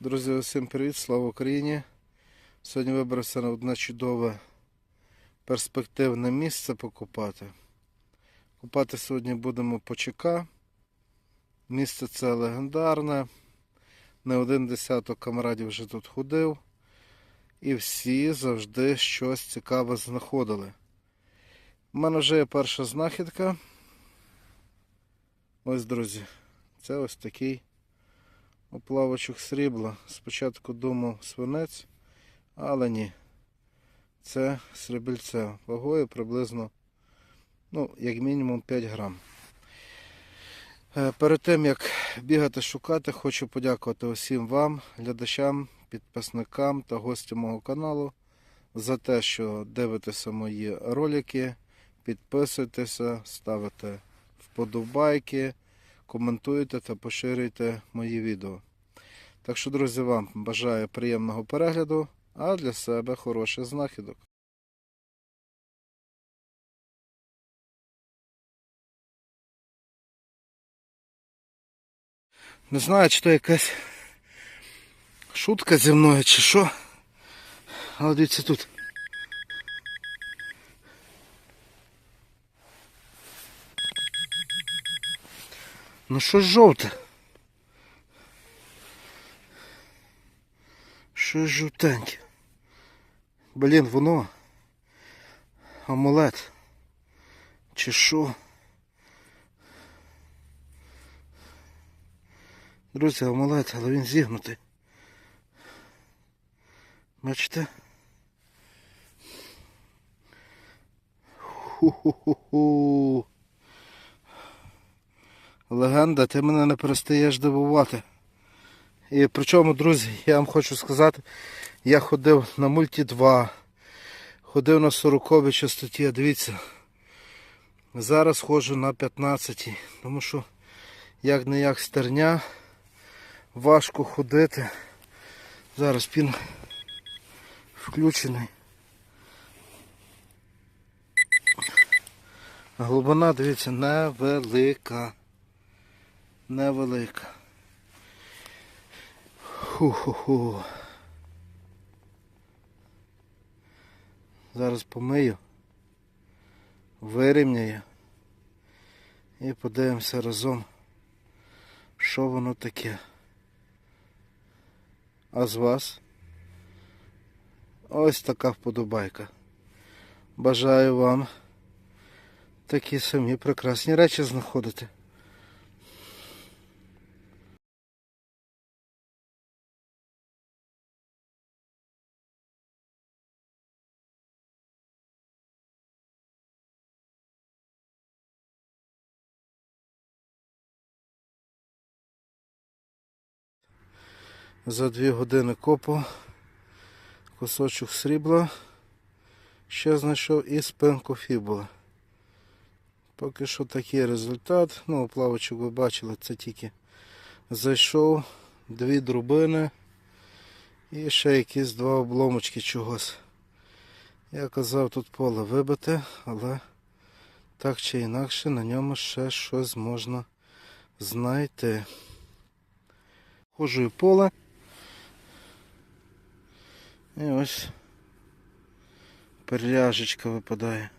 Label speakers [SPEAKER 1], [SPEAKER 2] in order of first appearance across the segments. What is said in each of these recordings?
[SPEAKER 1] Друзі, усім привіт, слава Україні! Сьогодні вибрався на одне чудове перспективне місце покупати. Купати сьогодні будемо по ЧК. Місце це легендарне. Не один десяток камрадів вже тут ходив. І всі завжди щось цікаве знаходили. У мене вже є перша знахідка. Ось, друзі, це ось такий оплавочок срібла. Спочатку думав свинець, але ні. Це срібельце вагою приблизно, ну, як мінімум 5 грам. Е, Перед тим як бігати шукати, хочу подякувати усім вам, глядачам, підписникам та гостям мого каналу за те, що дивитеся мої ролики, підписуєтеся, ставите вподобайки коментуйте та поширюйте мої відео. Так що, друзі, вам бажаю приємного перегляду, а для себе хороших знахідок. Не знаю, чи то якась шутка зі мною, чи що. Але дивіться тут. Ну що ж жовте? Що ж жовтеньке? Блін, воно. Амулет. Чи що? Друзі, амулет, але він зігнутий. Бачите? Ху-ху-ху-ху. Легенда, ти мене не перестаєш дивувати. І причому, друзі, я вам хочу сказати, я ходив на мульті 2, ходив на 40 частоті, дивіться. Зараз ходжу на 15, тому що як не як стерня, важко ходити. Зараз пін включений. Глибина, дивіться, невелика невелика. Ху-ху-ху. Зараз помию, вирівняю і подивимося разом, що воно таке. А з вас ось така вподобайка. Бажаю вам такі самі прекрасні речі знаходити. За дві години копу кусочок срібла. Ще знайшов і спинку фібули. Поки що такий результат. Ну, плавочок ви бачили, це тільки зайшов, дві друбини і ще якісь два обломочки чогось. Я казав, тут поле вибите, але так чи інакше на ньому ще щось можна знайти. Ходжу і поле. І ось перляжечка випадає.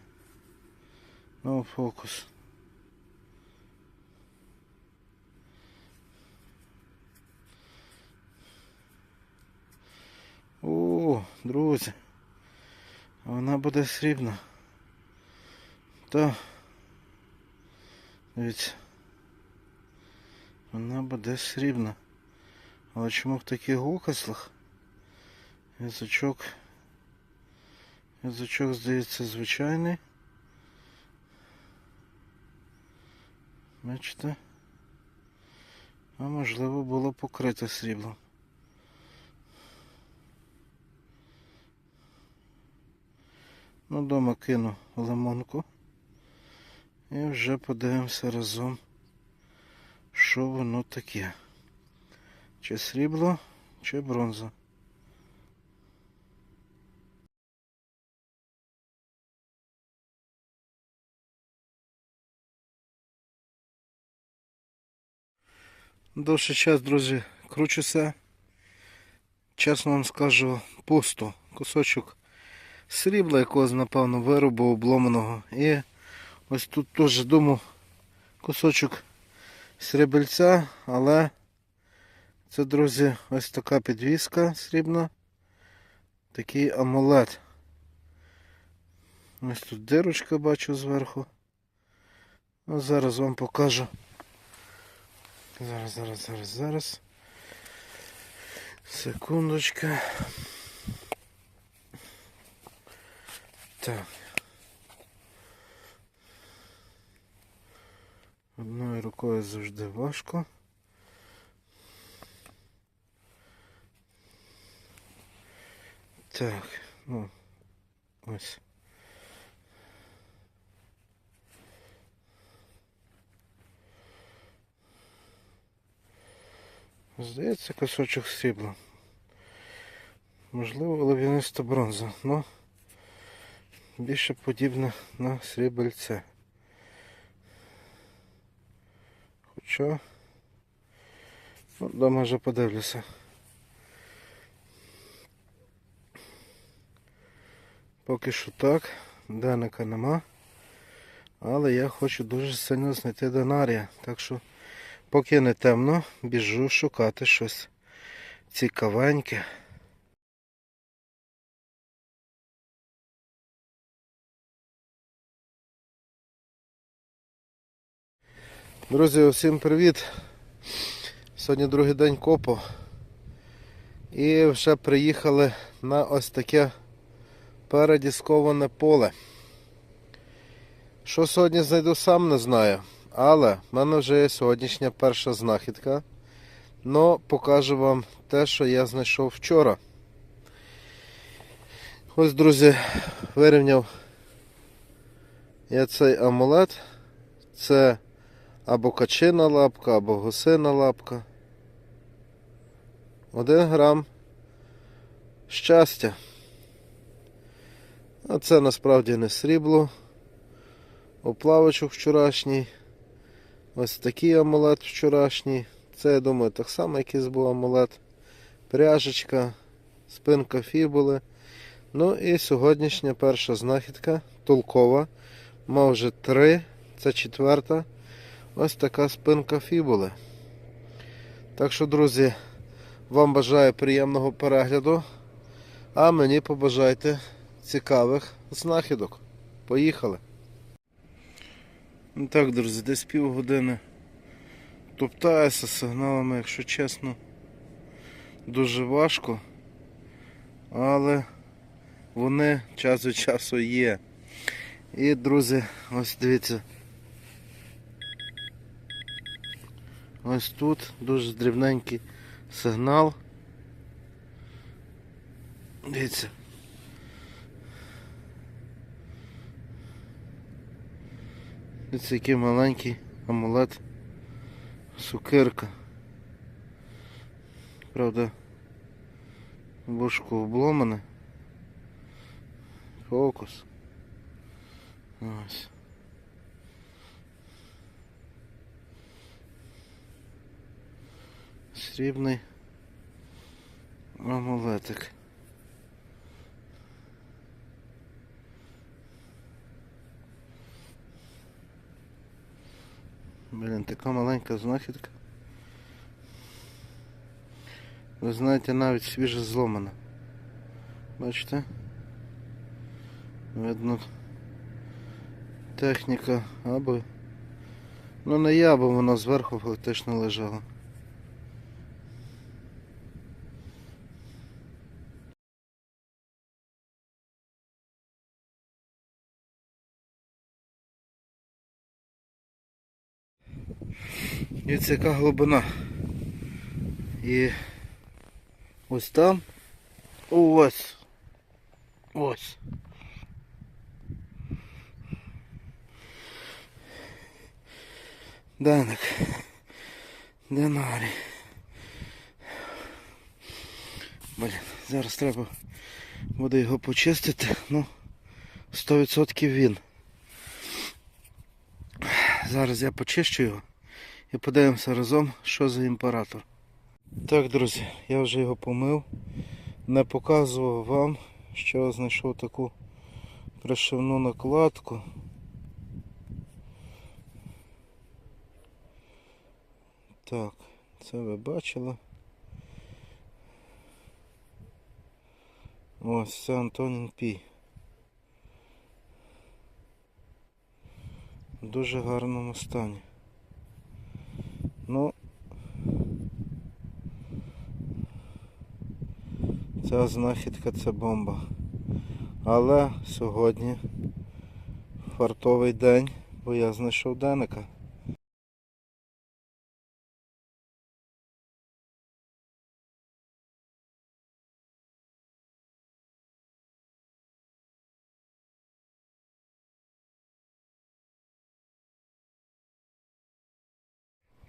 [SPEAKER 1] Ну, фокус. О, друзі. Вона буде срібна. Та. Дивіться. Вона буде срібна. Але чому в таких окаслах? Язичок. Язичок, здається, звичайний. Бачите? А можливо було покрите сріблом. Ну, дома кину лимонку. І вже подивимося разом, що воно таке. Чи срібло, чи бронза. Довший час, друзі, кручуся. чесно вам скажу, пусто. Кусочок срібла якогось, напевно, виробу обломаного. І ось тут теж думав кусочок срібельця, але це, друзі, ось така підвіска срібна. Такий амулет. Ось тут дирочка бачу зверху. Ну, зараз вам покажу. Зараз, зараз, зараз, зараз. Секундочка. Так. Одною рукою завжди важко. Так, ну, ось. Здається, кусочок срібла. Можливо, олов'яниста бронза, але більше подібне на срібельце. Хоча, ну, дома вже подивлюся. Поки що так, денника нема. Але я хочу дуже сильно знайти динарія. Так що, поки не темно, біжу шукати щось цікавеньке. Друзі, усім привіт! Сьогодні другий день копу. І вже приїхали на ось таке передісковане поле. Що сьогодні знайду, сам не знаю. Але в мене вже є сьогоднішня перша знахідка. Но покажу вам те, що я знайшов вчора. Ось, друзі, вирівняв я цей амулет. Це або качина лапка, або гусина лапка. Один грам щастя. А це насправді не срібло. Оплавочок вчорашній. Ось такий амулет вчорашній. Це, я думаю, так само якийсь був амулет. Пряжечка, спинка фібули. Ну і сьогоднішня перша знахідка толкова. Мав вже три, це четверта. Ось така спинка фібули. Так що, друзі, вам бажаю приємного перегляду. А мені побажайте цікавих знахідок. Поїхали. Ну так, друзі, десь півгодини топтаюся з сигналами, якщо чесно, дуже важко. Але вони час від часу є. І, друзі, ось дивіться. Ось тут дуже дрібненький сигнал. Дивіться. Дивіться, який маленький амулет. Сукирка. Правда, вушко обломане. Фокус. Ось. Срібний амулетик. Блін, така маленька знахідка. Ви знаєте, навіть свіже зломана. Бачите? Видно техніка або... Ну не я, бо вона зверху фактично лежала. І це яка глибина. І ось там. Ось. Ось. Даник. Динарій. Блін, зараз треба буде його почистити, ну 100% він. Зараз я почищу його і подивимося разом, що за імператор. Так, друзі, я вже його помив. не показував вам, що знайшов таку пришивну накладку. Так, це ви бачили. Ось це Антонін Пі. В дуже гарному стані. Ну, ця знахідка це бомба. Але сьогодні фартовий день, бо я знайшов деника.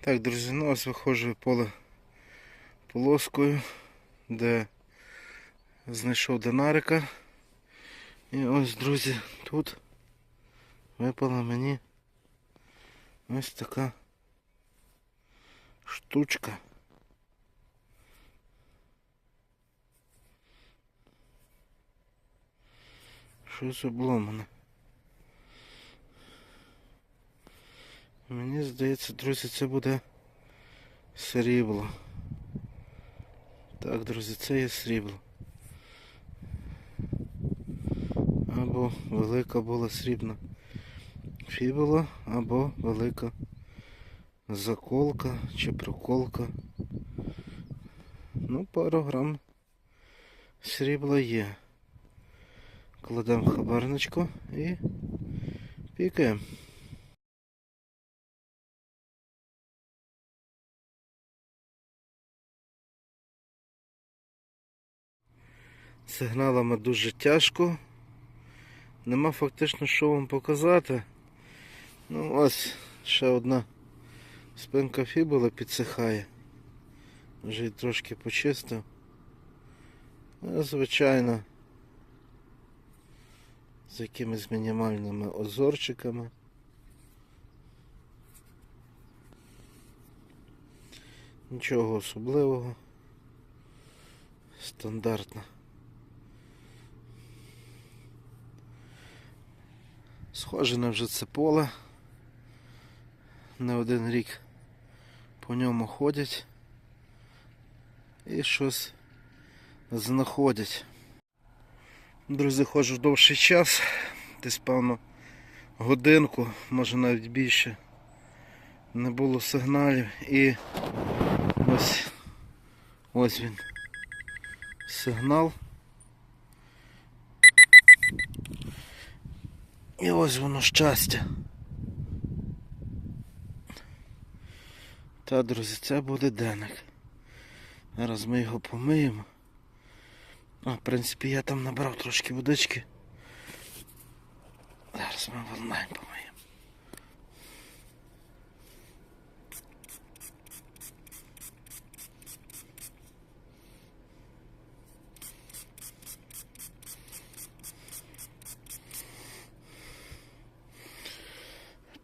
[SPEAKER 1] Так, друзі, ну ось виходжу поле полоскою, де знайшов динарика. І ось, друзі, тут випала мені ось така штучка. Щось обломане. Мені здається, друзі, це буде срібло. Так, друзі, це є срібло. Або велика була срібна фібула, або велика заколка чи проколка. Ну, пару грам срібла є. Кладемо хабарничку і пікаємо. Сигналами дуже тяжко. Нема фактично що вам показати. Ну ось ще одна спинка фібули підсихає. Вже її трошки почистив. Ну, Звичайно, з якимись мінімальними озорчиками. Нічого особливого. Стандартно. Схоже на вже це поле. Не один рік по ньому ходять і щось знаходять. Друзі, ходжу довший час, десь певно годинку, може навіть більше. Не було сигналів і ось ось він сигнал. І ось воно щастя. Та, друзі, це буде денник. Зараз ми його помиємо. А, в принципі, я там набрав трошки водички. Зараз ми волнайн помиємо.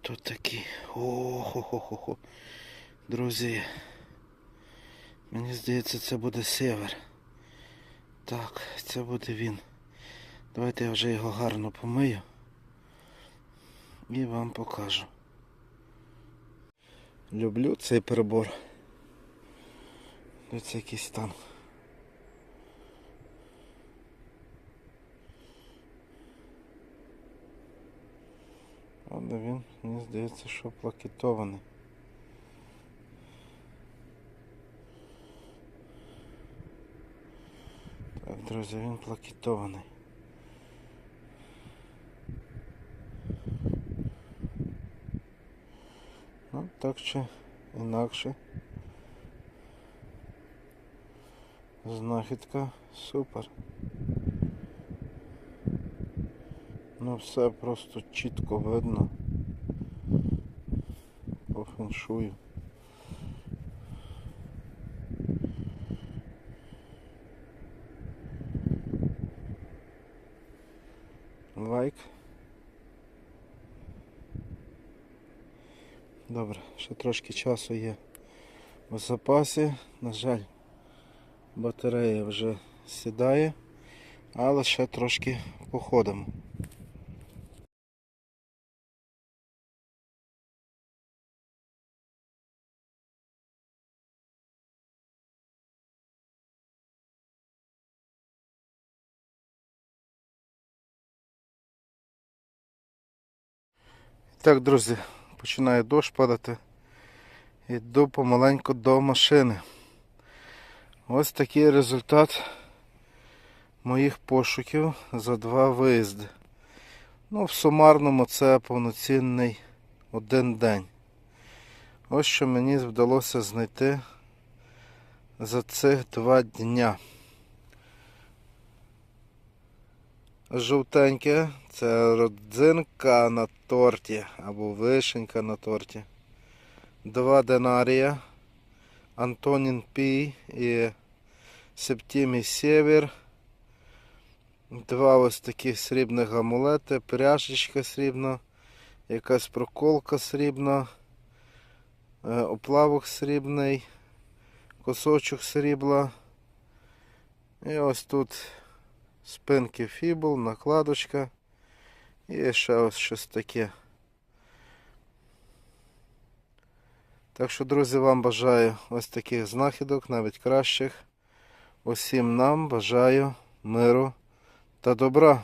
[SPEAKER 1] Тут такі. О-хо-хо-хо-хо. Друзі. Мені здається, це буде север. Так, це буде він. Давайте я вже його гарно помию і вам покажу. Люблю цей прибор. Ось якийсь там. Але він, мені здається, що плакітований. Так, друзі, він плакітований. Ну, так чи інакше. Знахідка супер. Ну все просто чітко видно по феншую. Лайк. Добре, ще трошки часу є в запасі. На жаль, батарея вже сідає, але ще трошки походимо. Так, друзі, починає дощ падати. Йду помаленьку до машини. Ось такий результат моїх пошуків за два виїзди. Ну, в сумарному це повноцінний один день. Ось що мені вдалося знайти за цих два дня. Жовтеньке це родзинка на торті або вишенька на торті. Два динарія. Антонін Пій і Септімій Сєвєр. Два ось таких срібних амулети, пряжечка срібна, якась проколка срібна, е, оплавок срібний, кусочок срібла. І ось тут спинки фібул, накладочка. І ще ось щось таке. Так що, друзі, вам бажаю ось таких знахідок, навіть кращих. Усім нам бажаю миру та добра.